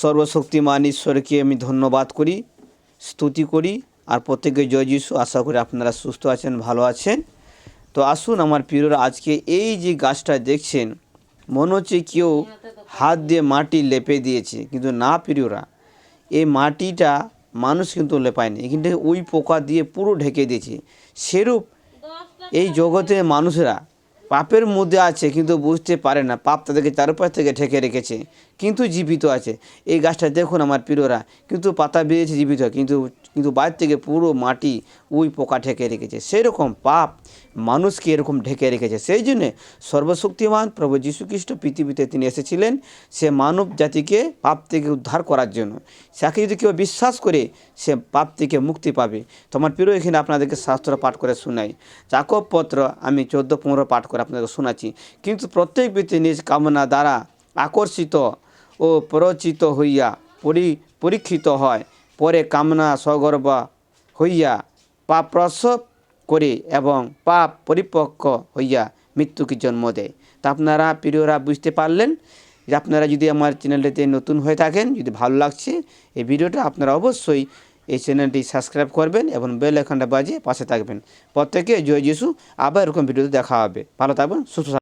সর্বশক্তিমান ঈশ্বরকে আমি ধন্যবাদ করি, স্তুতি করি, আর প্রত্যেকে জয় যিশু। আশা করি আপনারা সুস্থ আছেন, ভালো আছেন। তো আসুন আমার প্রিয়রা, আজকে এই যে গাছটা দেখছেন, মনে হচ্ছে কেউ হাত দিয়ে মাটি লেপে দিয়েছে। কিন্তু না প্রিয়রা, এই মাটিটা মানুষ কিন্তু লেপায়নি। কিন্তু ওই পোকা দিয়ে পুরো ঢেকে দিয়েছে। সেরূপ এই জগতে মানুষেরা পাপের মধ্যে আছে, কিন্তু বুঝতে পারে না। পাপ তাদেরকে চারপাশ থেকে ঠেকে রেখেছে, কিন্তু জীবিত আছে। এই গাছটা দেখুন আমার প্রিয়রা কিন্তু পাতা বেরিয়েছে জীবিত, কিন্তু কিন্তু বাইর থেকে পুরো মাটি ওই পোকা ঠেকে রেখেছে। সেরকম পাপ মানুষকে এরকম ঢেকে রেখেছে। সেই জন্যে সর্বশক্তিমান প্রভু যীশুখ্রিস্ট পৃথিবীতে তিনি এসেছিলেন সে মানব জাতিকে পাপ থেকে উদ্ধার করার জন্য। তাকে যদি কেউ বিশ্বাস করে সে পাপ থেকে মুক্তি পাবে। তোমার প্রিয়, এখানে আপনাদেরকে শাস্ত্র পাঠ করে শোনাই। চাকব পত্র আমি চোদ্দ, পনেরো পাঠ করে আপনাদেরকে শোনাচ্ছি। কিন্তু প্রত্যেক ব্যক্তি নিজ কামনা দ্বারা আকর্ষিত ও প্ররোচিত হইয়া পরি, পরীক্ষিত হয়। পরে কামনা সগর্ব হইয়া পাপ প্রসব করে এবং পাপ পরিপক্ক হইয়া মৃত্যুকে জন্ম দেয়। তা আপনারা প্রিয়রা বুঝতে পারলেন? আপনারা যদি আমার চ্যানেলটিতে নতুন হয়ে থাকেন, যদি ভালো লাগছে, এই ভিডিওটা আপনারা অবশ্যই এই চ্যানেলটি সাবস্ক্রাইব করবেন এবং বেল এখানটা বাজিয়ে পাশে থাকবেন। প্রত্যেকে জয় যিশু। আবার এরকম ভিডিওতে দেখা হবে। ভালো থাকবেন, সুস্থ।